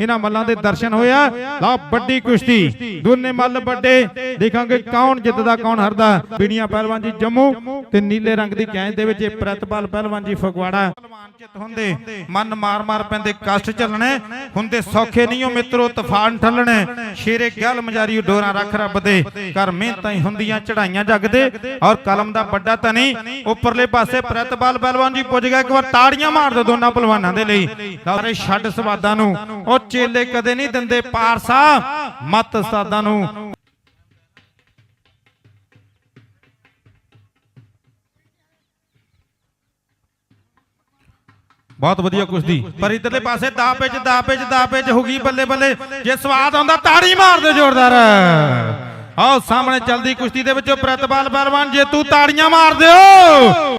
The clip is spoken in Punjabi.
ਇਹਨਾਂ ਮੱਲਾਂ ਦੇ ਦਰਸ਼ਨ ਹੋਇਆ। ਲਾ ਵੱਡੀ ਕੁਸ਼ਤੀ। ਦੋਨੇ ਮੱਲ ਵੱਡੇ। ਦੇਖਾਂਗੇ ਕੌਣ ਜਿੱਤਦਾ, ਕੌਣ ਹਰਦਾ। ਬੀੜੀਆਂ ਪਹਿਲਵਾਨ ਜੀ ਜੰਮੂ ਤੇ ਨੀਲੇ ਰੰਗ ਦੀ ਕੈਂਚ ਦੇ ਵਿੱਚ ਇਹ ਪ੍ਰਤਪਾਲ ਪਹਿਲਵਾਨ ਜੀ ਫਗਵਾੜਾ। ਪਹਿਲਵਾਨ ਚਿੱਤ ਹੁੰਦੇ। ਮਨ ਮਾਰ ਮਾਰ ਪੈਂਦੇ, ਕਸ਼ਟ ਚੱਲਣੇ ਹੁੰਦੇ ਸੌਖੇ ਨਹੀਂ ਉਹ ਮਿੱਤਰੋ, ਤੂਫਾਨ ਠੱਲਣੇ। ਸ਼ੇਰੇ ਗੱਲ ਮਜਾਰੀ ਡੋਰਾਂ ਰੱਖ ਰੱਬ ਦੇ। ਕਰ ਮਿਹਨਤਾਂ ਹੀ ਹੁੰਦੀਆਂ ਚੜਾਈਆਂ ਜੱਗ ਦੇ ਔਰ ਕਲਮ ਦਾ ਵੱਡਾ ਤਨੀ ਉੱਪਰਲੇ ਪਾਸੇ ਪ੍ਰਤਪਾਲ ਪਹਿਲਵਾਨ ਜੀ ਪੁੱਜ ਗਿਆ, ਇੱਕ ਵਾਰ ਤਾੜੀਆਂ ਮਾਰ ਦਿਓ ਦੋਨਾਂ ਪਹਿਲਵਾਨਾਂ ਦੇ ਲਈ। ਸਾਰੇ ਛੱਡ ਸਵਾਦਾਂ ਨੂੰ। ਉਹ ਚੇਲੇ ਕਦੇ ਨਹੀਂ ਦਿੰਦੇ ਪਾਰਸਾ, ਮਤ ਸਾਦਾਂ ਨੂੰ। ਬਹੁਤ ਵਧੀਆ ਕੁਸ਼ਤੀ। ਪਰ ਇਧਰਲੇ ਪਾਸੇ ਦਾ ਪਿੱਚ ਦਾ ਪਿੱਚ ਦਾ ਪਿੱਚ ਹੋ ਗਈ ਬੱਲੇ ਬੱਲੇ। ਜੇ ਸਵਾਦ ਆਉਂਦਾ ਤਾੜੀ ਮਾਰ ਦਿਓ ਜ਼ੋਰਦਾਰ। ਆਓ ਸਾਹਮਣੇ ਚਲਦੀ ਕੁਸ਼ਤੀ ਦੇ ਵਿੱਚੋਂ ਪ੍ਰਤਪਾਲ ਪਹਿਲਵਾਨ ਜੇ ਤੂੰ ਤਾੜੀਆਂ ਮਾਰ ਦਿਓ।